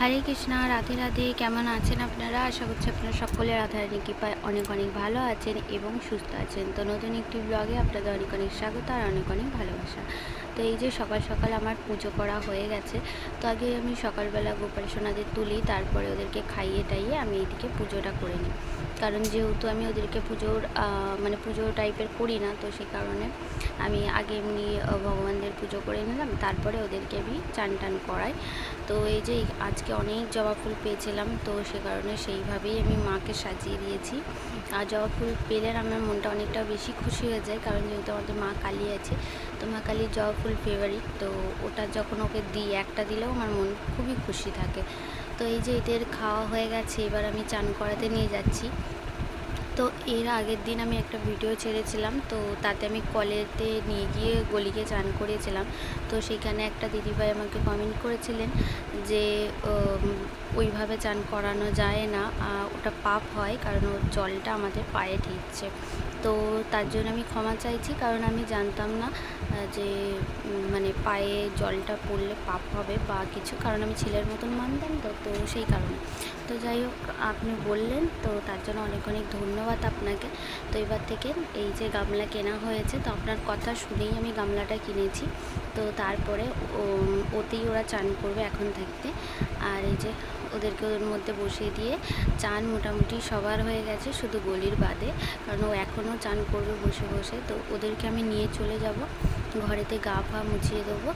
হরে কৃষ্ণা রাধে রাধে। কেমন আছেন আপনারা? আশা করছি আপনারা সকলে রাধারানী কৃপায় অনেক অনেক ভালো আছেন এবং সুস্থ আছেন। তো নতুন একটি ব্লগে আপনাদের অনেক অনেক স্বাগত আর অনেক অনেক ভালোবাসা। তো এই যে সকাল সকাল আমার পুজো করা হয়ে গেছে তো আগে আমি সকালবেলা গোপাল সোনাদের তুলি তারপরে ওদেরকে খাইয়ে টাইয়ে আমি এইদিকে পুজোটা করে নিই। কারণ যেহেতু আমি ওদেরকে পুজোর মানে পুজো টাইপের করি না তো সেই কারণে আমি আগে এমনি আহ, ভগবানদের পুজো করে নিলাম, তারপরে ওদেরকে আমি চান টান করাই। তো এই যে আজকে অনেক জবা ফুল পেয়েছিলাম, তো সে কারণে সেইভাবেই আমি মাকে সাজিয়ে দিয়েছি। আর জবা ফুল পেলে আমার মনটা অনেকটা বেশি খুশি হয়ে যায়, কারণ যেহেতু আমাদের মা কালী আছে, তো মা কালীর জবা ফুল ফেভারিট তো ওটা যখন ওকে দিই, একটা দিলেও আমার মন খুবই খুশি থাকে। তো এই যে এদের খাওয়া হয়ে গেছে, এবার আমি চান করাতে নিয়ে যাচ্ছি। তো এর আগের দিন আমি একটা ভিডিও ছেড়েছিলাম, তো তাতে আমি কলেতে নিয়ে গিয়ে গলিকে চান করিয়েছিলাম তো সেখানে একটা দিদিভাই আমাকে কমেন্ট করেছিলেন যে ওইভাবে চান করানো যায় না ওটা পাপ হয় কারণ ওর জলটা আমাদের পায়ে ঠিকছে। তো তার জন্য আমি ক্ষমা চাইছি কারণ আমি জানতাম না যে মানে পায়ে জলটা পড়লে পাপ হবে বা কিছু, কারণ আমি ছেলের মতন মানতাম তো তো সেই কারণে। তো যাই হোক, আপনি বললেন, তো তার জন্য অনেক অনেক ধন্যবাদ আপনাকে। তো এবার থেকে এই যে গামলা কেনা হয়েছে, তো আপনার কথা শুনেই আমি গামলাটা কিনেছি। তো তারপরে ওতেই ওরা চান করবে এখন থাকতে। আর এই যে ওদেরকে ওর মধ্যে বসিয়ে দিয়ে চান মোটামুটি সবার হয়ে গেছে, শুধু গলির বাদে। কারণ ও এখনও চান করবে বসে বসে, তো ওদেরকে আমি নিয়ে চলে যাব। ঘরেতে গা ফা মুছিয়ে দেবো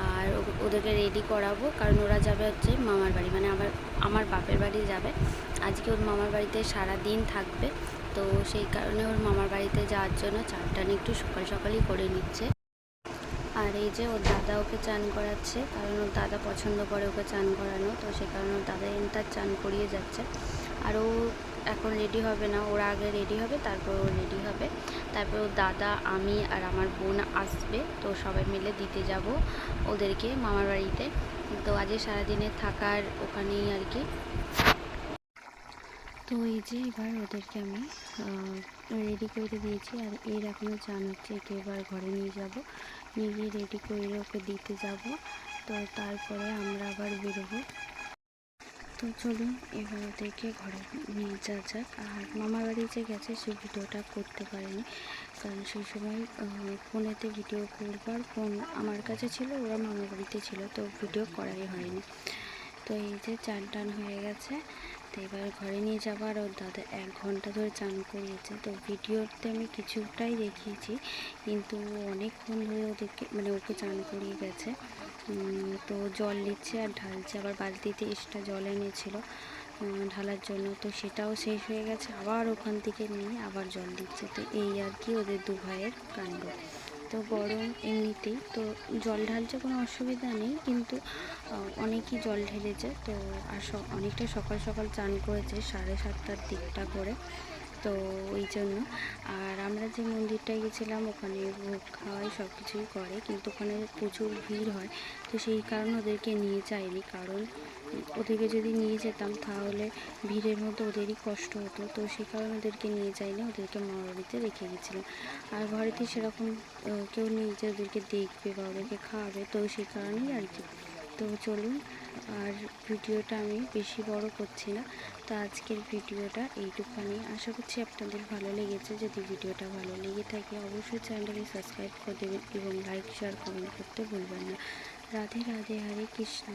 আর ওদেরকে রেডি করাবো, কারণ ওরা যাবে হচ্ছে মামার বাড়ি মানে আমার আমার বাপের বাড়ি যাবে। আজকে ওর মামার বাড়িতে সারা দিন থাকবে, তো সেই কারণে ওর মামার বাড়িতে যাওয়ার জন্য চানটান একটু সকাল সকালই করে নিচ্ছে। আর এই যে ওর দাদা ওকে চান করাচ্ছে, কারণ ওর দাদা পছন্দ করে ওকে চান করানো, তো সে কারণে ওর দাদা তার চান করিয়ে যাচ্ছে। আর ও এখন রেডি হবে না, ওরা আগে রেডি হবে, তারপর ও রেডি হবে। তারপর ওর দাদা, আমি আর আমার বোন আসবে, তো সবাই মিলে দিতে যাব ওদেরকে মামার বাড়িতে। তো আজকে সারাদিনে থাকার ওখানেই আর কি। তো এই যে এবার ওদেরকে আমি রেডি করে দিয়েছি। আর এর এখনও চান হচ্ছে একে এবার ঘরে নিয়ে যাব। নিয়ে গিয়ে রেডি করে ওকে দিতে যাব। তো তারপরে আমরা আবার বেরোবো। তো চলুন এবার দেখে ঘরে নিয়ে যা যাক। আর মামার বাড়ি যে গেছে সে ভিডিওটা করতে পারেনি। কারণ সেই সময় ফোনেতে ভিডিও করবার ফোন আমার কাছে ছিল, ওরা মামার বাড়িতে ছিল, তো ভিডিও করাই হয়নি। তো এই যে চান টান হয়ে গেছে। তো এবার ঘরে নিয়ে যাবার ওর দাদা এক ঘণ্টা ধরে চান করিয়েছে। তো ভিডিওতে আমি কিছুটাই দেখিয়েছি, কিন্তু অনেকক্ষণ ধরে ওদেরকে মানে ওকে চান করিয়ে গেছে। তো জল নিচ্ছে আর ঢালছে। আবার বালতিতে এক্সট্রা জল এনেছিল ঢালার জন্য। তো সেটাও শেষ হয়ে গেছে। আবার ওখান থেকে নিয়ে আবার জল দিচ্ছে। তো এই আর কি ওদের দু ভাইয়ের কাণ্ড। তো গরম এমনিতেই, তো জল ঢালছে কোনো অসুবিধা নেই, কিন্তু অনেকই জল ঢেলেছে, তো আর অনেকটা সকাল সকাল চান করেছে সাড়ে সাতটার দিকটা করে। তো ওই জন্য। আর আমরা যে মন্দিরটায় গেছিলাম, ওখানে ভোগ খাওয়াই সব কিছুই করে, কিন্তু ওখানে প্রচুর ভিড় হয়। তো সেই কারণে ওদেরকে নিয়ে যাইনি, কারণ ওদেরকে যদি নিয়ে যেতাম, তাহলে ভিড়ের মধ্যে ওদেরই কষ্ট হতো। তো সেই কারণে ওদেরকে নিয়ে যাইনি, ওদেরকে মামার রেখে গেছিলাম। আর ঘরেতে সেরকম কেউ নিয়ে যে ওদেরকে দেখবে বা ওদেরকে খাওয়াবে, তো সেই কারণেই আর কি। তো চলুন, আর ভিডিওটা আমি বেশি বড় করছি না। তো আজকের ভিডিওটা এইটুকুখানি। আশা করছি আপনাদের ভালো লেগেছে। যদি ভিডিওটা ভালো লেগে থাকে, অবশ্যই চ্যানেলটাকে সাবস্ক্রাইব করে দেবেন এবং লাইক, শেয়ার, কমেন্ট করতে ভুলবেন না। রাধে রাধে, হরে কৃষ্ণ।